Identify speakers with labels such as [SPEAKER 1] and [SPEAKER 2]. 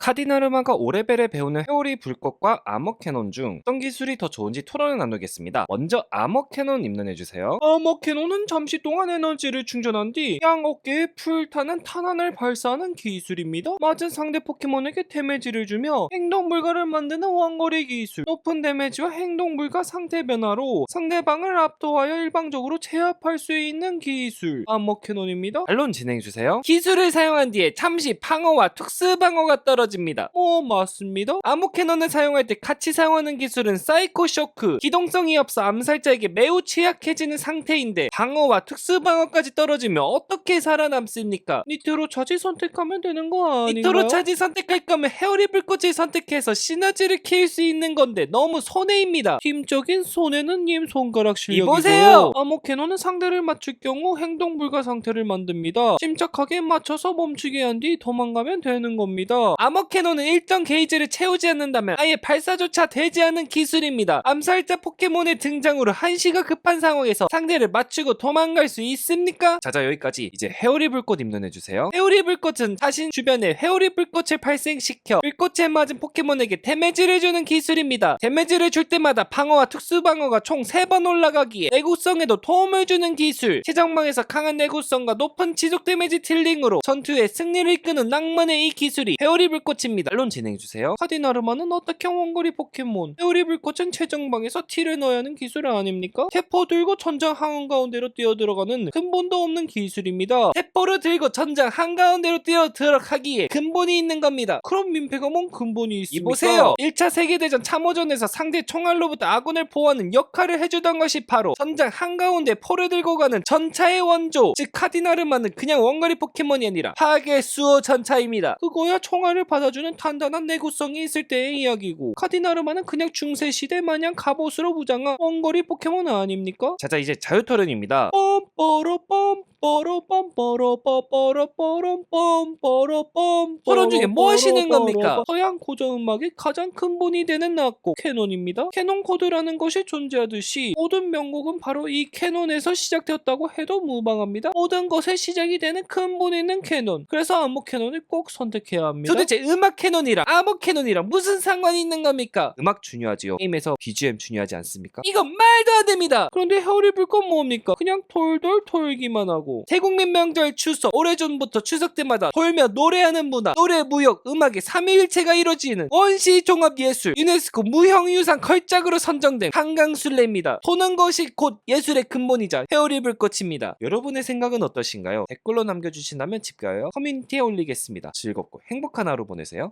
[SPEAKER 1] 카디나르마가 오레벨에 배우는 회오리 불꽃과 아머 캐논 중 어떤 기술이 더 좋은지 토론을 나누겠습니다. 먼저 아머 캐논 입론해주세요. 아머 캐논은 잠시 동안 에너지를 충전한 뒤 양 어깨에 풀타는 탄환을 발사하는 기술입니다. 맞은 상대 포켓몬에게 데미지를 주며 행동 불가를 만드는 원거리 기술. 높은 데미지와 행동 불가 상태 변화로 상대방을 압도하여 일방적으로 제압할 수 있는 기술. 아머 캐논입니다. 반론 진행해주세요. 기술을 사용한 뒤에 잠시 방어와 특수 방어가 떨어 집니다. 어, 맞습니다. 암호 캐논을 사용할 때 같이 사용하는 기술은 사이코 쇼크. 기동성이 없어 암살자에게 매우 취약해지는 상태인데 방어와 특수 방어까지 떨어지면 어떻게 살아남습니까? 니트로 차지 선택하면 되는 거 아닌가요? 니트로 차지 선택할 거면 헤어리 불꽃을 선택해서 시너지를 키울 수 있는 건데 너무 손해입니다. 팀적인 손해는 님 손가락 실력이고요.
[SPEAKER 2] 이보세요.
[SPEAKER 1] 암호 캐논은 상대를 맞출 경우 행동 불가 상태를 만듭니다. 침착하게 맞춰서 멈추게 한 뒤 도망가면 되는 겁니다. 암호 캐논은 일정 게이지를 채우지 않는다면 아예 발사조차 되지 않은 기술입니다. 암살자 포켓몬의 등장으로 한시가 급한 상황에서 상대를 맞추고 도망갈 수 있습니까? 자자 여기까지 이제 헤오리 불꽃 입론해주세요. 헤오리 불꽃은 자신 주변에 헤오리 불꽃을 발생시켜 불꽃에 맞은 포켓몬에게 데미지를 주는 기술입니다. 데미지를 줄 때마다 방어와 특수 방어가 총 3번 올라가기에 내구성에도 도움을 주는 기술. 최정방에서 강한 내구성과 높은 지속 데미지 틸링으로 전투에 승리를 이끄는 낭만의 이 기술이 헤오리 불꽃 입니다. 반론 진행해주세요. 카디나르마는 어떻게 원거리 포켓몬? 헤오리 불꽃은 최정방에서 틸을 넣어야 하는 기술 아닙니까? 태포 들고 전장 한가운데로 뛰어 들어가는 근본도 없는 기술입니다. 태포를 들고 전장 한가운데로 뛰어 들어가기에 근본이 있는 겁니다. 그럼 민폐가 뭔 근본이 있습니까?
[SPEAKER 2] 이보세요.
[SPEAKER 1] 1차 세계대전 참호전에서 상대 총알로부터 아군을 보호하는 역할을 해주던 것이 바로 전장 한가운데 포를 들고 가는 전차의 원조 즉 카디나르마는 그냥 원거리 포켓몬이 아니라 파괴 수호 전차입니다 그거야 총알을 받 받아주는 단단한 내구성이 있을 때의 이야기고 카디나르마는 그냥 중세시대 마냥 갑옷으로 무장한 엉거리 포켓몬 아닙니까? 자자 이제 자유토론입니다. 뻔뻔로 뻔뻔로 뻔뻔로 뻔뻔로 뻔뻔로 뻔뻔로 뻔뻔로 토론 중에 뭐 하시는 겁니까? 서양 고전 음악의 가장 근본이 되는 낙곡 캐논입니다. 캐논 코드라는 것이 존재하듯이 모든 명곡은 바로 이 캐논에서 시작되었다고 해도 무방합니다. 모든 것의 시작이 되는 근본 있는 캐논. 그래서 안무 캐논을 꼭 선택해야 합니다. 도대체 음악 캐논이랑 암호 캐논이랑 무슨 상관이 있는 겁니까? 음악 중요하지요. 게임에서 BGM 중요하지 않습니까? 이건 말도 안 됩니다. 그런데 헤어리 불건 뭡니까? 그냥 톨돌 톨기만 하고 태국민 명절 추석 오래전부터 추석 때마다 돌며 노래하는 문화 노래 무역 음악의 삼위일체가 이루어지는 원시 종합 예술 유네스코 무형유산 걸작으로 선정된 한강술래입니다. 도는 것이 곧 예술의 근본이자 헤어리 불꽃입니다. 여러분의 생각은 어떠신가요? 댓글로 남겨주신다면 집가요 커뮤니티에 올리겠습니다. 즐겁고 행복한 하루 보내세요.